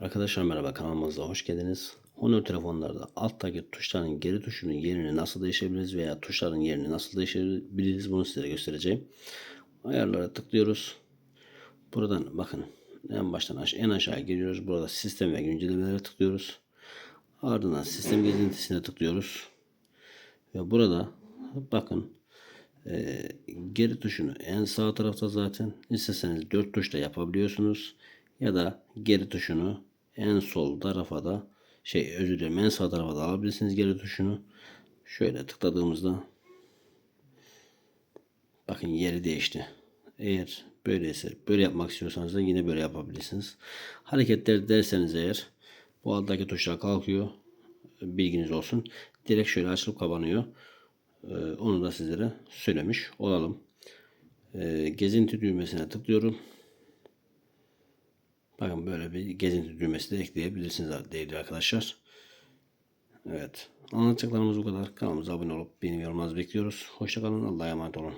Arkadaşlar merhaba kanalımıza hoş geldiniz. Honor telefonlarda alttaki tuşların geri tuşunun yerini nasıl değişebiliriz veya tuşların yerini nasıl değişebiliriz bunu size göstereceğim. Ayarlara tıklıyoruz. Buradan bakın en baştan aş en aşağı geliyoruz. Burada sistem ve güncellemelere tıklıyoruz. Ardından sistem gezintisine tıklıyoruz. Ve burada bakın e, geri tuşunu en sağ tarafta zaten isterseniz 4 tuşla yapabiliyorsunuz. Ya da geri tuşunu en sol tarafa da şey özür dilerim en sağ tarafa da alabilirsiniz geri tuşunu. Şöyle tıkladığımızda bakın yeri değişti. Eğer böyleyse böyle yapmak istiyorsanız da yine böyle yapabilirsiniz. Hareketler derseniz eğer bu alttaki tuşlar kalkıyor. Bilginiz olsun. Direkt şöyle açılıp kapanıyor. Ee, onu da sizlere söylemiş olalım. Ee, gezinti düğmesine tıklıyorum. Bakın böyle bir gezinti düğmesi de ekleyebilirsiniz değerli arkadaşlar. Evet. Anlatacaklarımız bu kadar. Kanalımıza abone olup beğeni yorumlarınızı bekliyoruz. Hoşçakalın. Allah'a emanet olun.